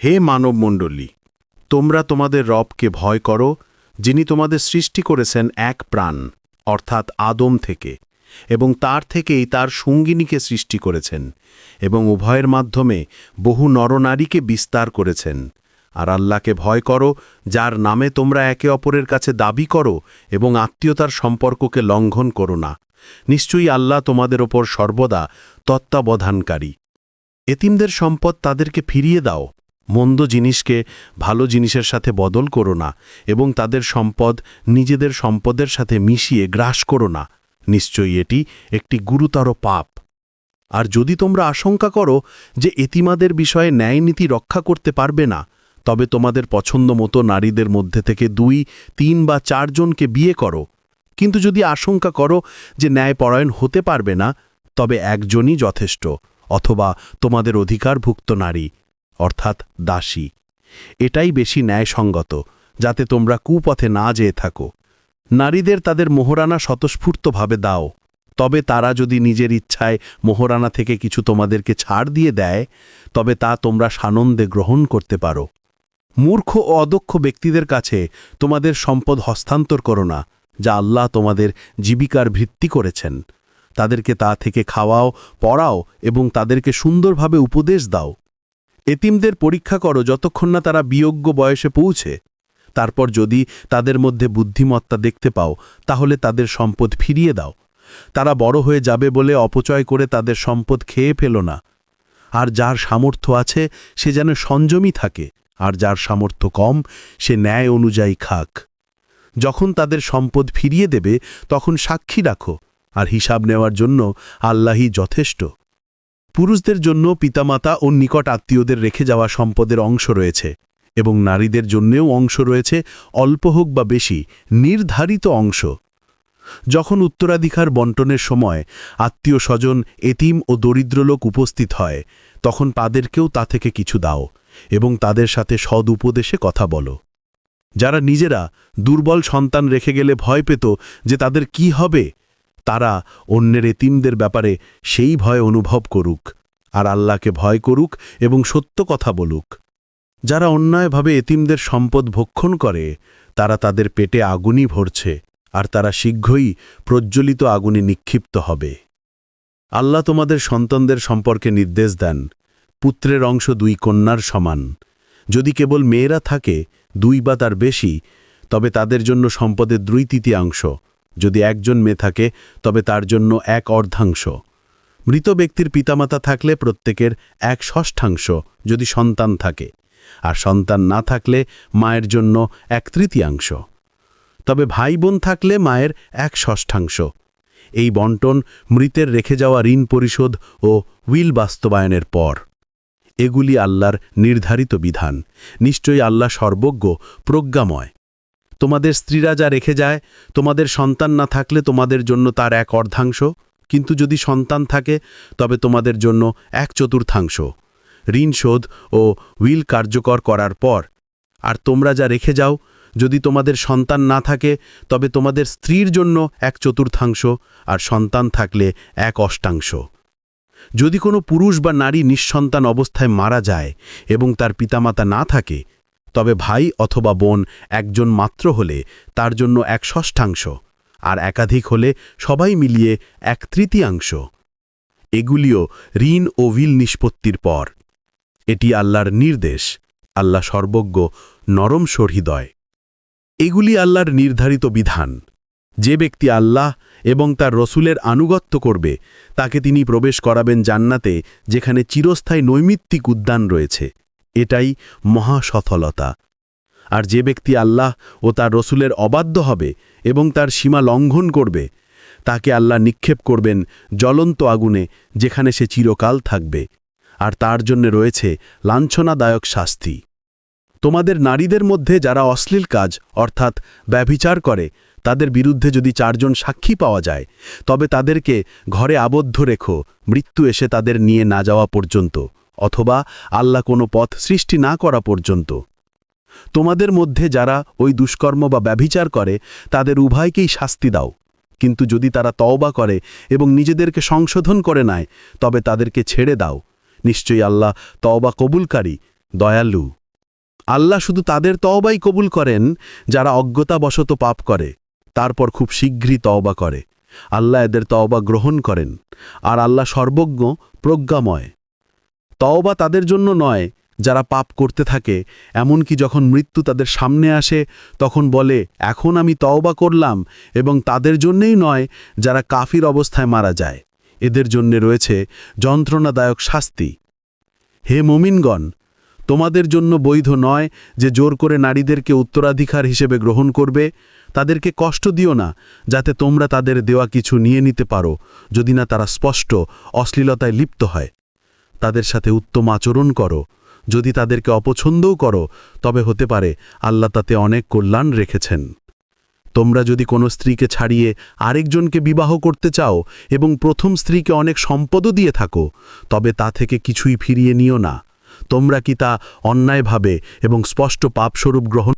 হে মানবমণ্ডলী, তোমরা তোমাদের রবকে ভয় করো, যিনি তোমাদের সৃষ্টি করেছেন এক প্রাণ, অর্থাৎ আদম থেকে, এবং তার থেকেই তার সঙ্গিনীকে সৃষ্টি করেছেন, এবং উভয়ের মাধ্যমে বহু নরনারীকে বিস্তার করেছেন। আর আল্লাহকে ভয় করো, যার নামে তোমরা একে অপরের কাছে দাবি করো, এবং আত্মীয়তার সম্পর্ককে লঙ্ঘন করো না। নিশ্চয়ই আল্লাহ তোমাদের ওপর সর্বদা তত্ত্বাবধানকারী। এতিমদের সম্পদ তাদেরকে ফিরিয়ে দাও। মন্দ জিনিসকে ভালো জিনিসের সাথে বদল করো না এবং তাদের সম্পদ নিজেদের সম্পদের সাথে মিশিয়ে গ্রাস করো না। নিশ্চয়ই এটি একটি গুরুতর পাপ। আর যদি তোমরা আশঙ্কা করো যে এতিমাদের বিষয়ে ন্যায়নীতি রক্ষা করতে পারবে না, তবে তোমাদের পছন্দ মতো নারীদের মধ্যে থেকে দুই, তিন বা চারজনকে বিয়ে করো। কিন্তু যদি আশঙ্কা করো যে ন্যায়পরায়ণ হতে পারবে না, তবে একজনই যথেষ্ট, অথবা তোমাদের অধিকারভুক্ত নারী। অর্থাৎ দাসী। এটাই বেশি ন্যায়সঙ্গত, যাতে তোমরা কুপথে না যেয়ে থাকো। নারীদের তাদের মোহরানা স্বতঃস্ফূর্তভাবে দাও। তবে তারা যদি নিজের ইচ্ছায় মোহরানা থেকে কিছু তোমাদেরকে ছাড় দিয়ে দেয়, তবে তা তোমরা সানন্দে গ্রহণ করতে পারো। মূর্খ ও অদক্ষ ব্যক্তিদের কাছে তোমাদের সম্পদ হস্তান্তর করো না, যা আল্লাহ তোমাদের জীবিকার ভিত্তি করেছেন। তাদেরকে তা থেকে খাওয়াও, পড়াও এবং তাদেরকে সুন্দরভাবে উপদেশ দাও। এতিমদের পরীক্ষা করো যতক্ষণ না তারা বিয়োগ্য বয়সে পৌঁছে। তারপর যদি তাদের মধ্যে বুদ্ধিমত্তা দেখতে পাও, তাহলে তাদের সম্পদ ফিরিয়ে দাও। তারা বড় হয়ে যাবে বলে অপচয় করে তাদের সম্পদ খেয়ে ফেল না। আর যার সামর্থ্য আছে, সে যেন সংযমী থাকে, আর যার সামর্থ্য কম, সে ন্যায় অনুযায়ী খাক। যখন তাদের সম্পদ ফিরিয়ে দেবে, তখন সাক্ষী রাখো, আর হিসাব নেওয়ার জন্য আল্লাহই যথেষ্ট। পুরুষদের জন্য পিতামাতা ও নিকট আত্মীয়দের রেখে যাওয়া সম্পদের অংশ রয়েছে, এবং নারীদের জন্যেও অংশ রয়েছে অল্প হোক বা বেশি নির্ধারিত অংশ। যখন উত্তরাধিকার বন্টনের সময় আত্মীয় স্বজন এতিম ও দরিদ্র লোক উপস্থিত হয়, তখন তাদেরকেও তা থেকে কিছু দাও এবং তাদের সাথে সদ উপদেশে কথা বলো। যারা নিজেরা দুর্বল সন্তান রেখে গেলে ভয় পেত যে তাদের কি হবে তারা অন্যের এতিমদের ব্যাপারে সেই ভয় অনুভব করুক, আর আল্লাহকে ভয় করুক এবং সত্য কথা বলুক। যারা অন্যায়ভাবে এতিমদের সম্পদ ভক্ষণ করে, তারা তাদের পেটে আগুনই ভরছে, আর তারা শীঘ্রই প্রজ্বলিত আগুনে নিক্ষিপ্ত হবে। আল্লাহ তোমাদের সন্তানদের সম্পর্কে নির্দেশ দেন, পুত্রের অংশ দুই কন্যার সমান। যদি কেবল মেয়েরা থাকে, দুই বা তার বেশি, তবে তাদের জন্য সম্পদের দুই তৃতীয়াংশ। যদি একজন মেয়ে থাকে, তবে তার জন্য এক অর্ধাংশ। মৃত ব্যক্তির পিতামাতা থাকলে প্রত্যেকের এক ষষ্ঠাংশ যদি সন্তান থাকে, আর সন্তান না থাকলে মায়ের জন্য এক তৃতীয়াংশ। তবে ভাই বোন থাকলে মায়ের এক ষষ্ঠাংশ। এই বন্টন মৃতের রেখে যাওয়া ঋণ পরিশোধ ও উইল বাস্তবায়নের পর। এগুলি আল্লাহর নির্ধারিত বিধান। নিশ্চয়ই আল্লাহ সর্বজ্ঞ, প্রজ্ঞাময়। তোমাদের স্ত্রীরা যা রেখে যায়, তোমাদের সন্তান না থাকলে তোমাদের জন্য তার এক অর্ধাংশ। কিন্তু যদি সন্তান থাকে, তবে তোমাদের জন্য এক চতুর্থাংশ। ঋণ শোধ ও উইল কার্যকর করার পর। আর তোমরা যা রেখে যাও, যদি তোমাদের সন্তান না থাকে, তবে তোমাদের স্ত্রীর জন্য এক চতুর্থাংশ আর সন্তান থাকলে এক অষ্টাংশ। যদি কোনো পুরুষ বা নারী নিঃসন্তান অবস্থায় মারা যায় এবং তার পিতামাতা না থাকে তবে ভাই অথবা বোন একজন মাত্র হলে তার জন্য এক ষষ্ঠাংশ, আর একাধিক হলে সবাই মিলিয়ে এক তৃতীয়াংশ। এগুলিও ঋণ ও উইল নিষ্পত্তির পর। এটি আল্লাহর নির্দেশ, আল্লাহ সর্বজ্ঞ, নরম সহৃদয়। এগুলি আল্লাহর নির্ধারিত বিধান। যে ব্যক্তি আল্লাহ এবং তার রসুলের আনুগত্য করবে, তাকে তিনি প্রবেশ করাবেন জান্নাতে, যেখানে চিরস্থায়ী নৈমিত্তিক উদ্যান রয়েছে। এটাই মহা সফলতা আর যে ব্যক্তি আল্লাহ ও তার রসুলের অবাধ্য হবে এবং তার সীমা লঙ্ঘন করবে, তাকে আল্লাহ নিক্ষেপ করবেন জ্বলন্ত আগুনে যেখানে সে চিরকাল থাকবে। আর তার জন্য রয়েছে লাঞ্ছনাদায়ক শাস্তি। তোমাদের নারীদের মধ্যে যারা অশ্লীল কাজ, অর্থাৎ ব্যভিচার করে, তাদের বিরুদ্ধে যদি চারজন সাক্ষী পাওয়া যায়, তবে তাদেরকে ঘরে আবদ্ধ রেখো, মৃত্যু এসে তাদের নিয়ে না যাওয়া পর্যন্ত। অথবা আল্লাহ কোনো পথ সৃষ্টি না করা পর্যন্ত। তোমাদের মধ্যে যারা ওই দুষ্কর্ম বা ব্যভিচার করে, তাদের উভয়কেই শাস্তি দাও। কিন্তু যদি তারা তওবা করে এবং নিজেদেরকে সংশোধন করে নেয়, তবে তাদেরকে ছেড়ে দাও। নিশ্চয়ই আল্লাহ তওবা কবুলকারী, দয়ালু। আল্লাহ শুধু তাদের তওবাই কবুল করেন, যারা অজ্ঞতাবশত পাপ করে, তারপর খুব শীঘ্রই তওবা করে। আল্লাহ এদের তওবা গ্রহণ করেন। আর আল্লাহ সর্বজ্ঞ, প্রজ্ঞাময়। তওবা তাদের জন্য নয়, যারা পাপ করতে থাকে। এমনকি যখন মৃত্যু তাদের সামনে আসে, তখন বলে, এখন আমি তওবা করলাম এবং তাদের জন্যেই নয়, যারা কাফির অবস্থায় মারা যায়। এদের জন্যে রয়েছে যন্ত্রণাদায়ক শাস্তি। হে মুমিনগণ, তোমাদের জন্য বৈধ নয় যে জোর করে নারীদেরকে উত্তরাধিকার হিসেবে গ্রহণ করবে। তাদেরকে কষ্ট দিও না, যাতে তোমরা তাদের দেওয়া কিছু নিয়ে নিতে পারো, যদি না তারা স্পষ্ট, অশ্লীলতায় লিপ্ত হয়। তাদের সাথে উত্তম আচরণ করো। যদি তাদেরকে অপছন্দও করো, তবে হতে পারে আল্লাহ তাতে অনেক কল্যাণ রেখেছেন। তোমরা যদি কোনো স্ত্রীকে ছাড়িয়ে আরেকজনকে বিবাহ করতে চাও এবং প্রথম স্ত্রীকে অনেক সম্পদও দিয়ে থাকো, তবে তা থেকে কিছুই ফিরিয়ে নিও না। তোমরা কি তা অন্যায়ভাবে এবং স্পষ্ট পাপস্বরূপ গ্রহণ